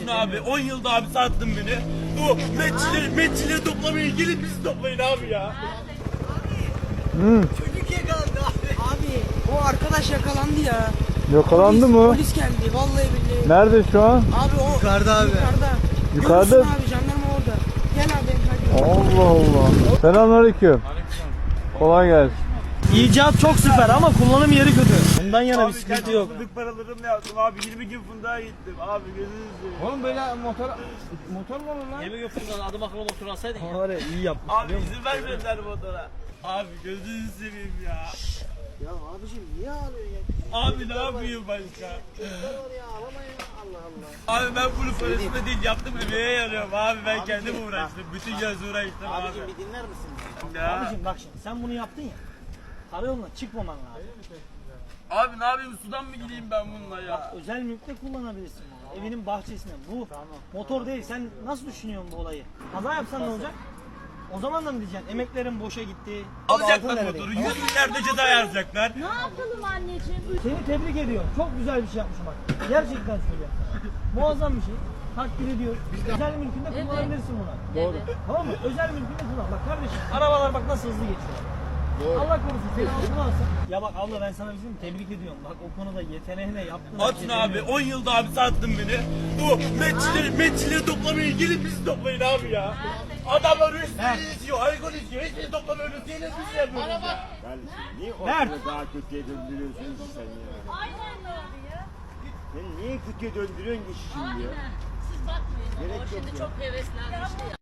Atın abi 10 yılda abi sattın beni. Bu metçileri, metçileri toplamayın gelin bizi toplayın abi ya. Abi o arkadaş yakalandı ya. Yakalandı Polis- mı? Polis geldi vallahi billahi. Nerede şu an? Abi o yukarıda abi. Yukarıda. Yukarıda? Görürsün abi jandarma orada. Gel abi hadi. Allah Allah. Selamünaleyküm. Kolay gelsin. İcat çok süper ama kullanım yeri kötü. Bundan yana bir sıkıntı yok. Fındık paralarımla yaptım abi 20 gün fındığa gittim abi gözünüzü seveyim. Oğlum böyle motor motor mu olur lan? Yemin yok buradan adım akıllı motor alsaydın ya. Var ya iyi yapmış. Abi izin vermediler motora. Abi gözünüzü seveyim ya. Ya abicim niye ağlıyorsun ya? Abi ne yapayım başka? ya ağlama ya Allah Allah. Abi ben bunu parasını değil yaptım emeğe yarıyorum abi ben kendim uğraştım. Bütün yaz uğraştım abi. Abicim bir dinler misin? Ya. Abicim bak şimdi sen bunu yaptın ya. Karayoluna çıkmaman lazım. Abi ne yapayım sudan mı gideyim ben bununla ya? Özel mülkte kullanabilirsin bunu. Evinin bahçesinde. Bu motor değil. Sen nasıl düşünüyorsun bu olayı? Kaza yapsan ne olacak? O zaman da mı diyeceksin? Emeklerin boşa gitti. Alacaklar motoru. nerede? 100 milyar ceza yazacaklar. Ne yapalım anneciğim? Seni tebrik ediyorum. Çok güzel bir şey yapmışsın bak. Gerçekten söylüyorum. Muazzam bir şey. Takdir ediyorum. Özel mülkünde kullanabilirsin bunu. Doğru. Tamam mı? Özel mülkünde kullan. Bak kardeşim arabalar bak nasıl hızlı geçiyor. Allah korusun seni altına alsın. Ya bak abla ben sana bir şey? Tebrik ediyorum. Bak o konuda yeteneğine yaptın. Atın abi 10 yılda abi sattın beni. Bu metçileri, metçileri toplamayın gelin bizi toplayın abi ya. Adamlar üstünü izliyor, alkol izliyor. Hiçbiri toplamıyoruz. Yine biz yapıyoruz ya. Niye Mert. ortalığı daha kötüye döndürüyorsun ki sen ya? Aynen öyle ya. Sen niye kötüye döndürüyorsun ki şimdi ya? Siz bakmayın. Gerek O yok şimdi ya. çok heveslenmişti ya.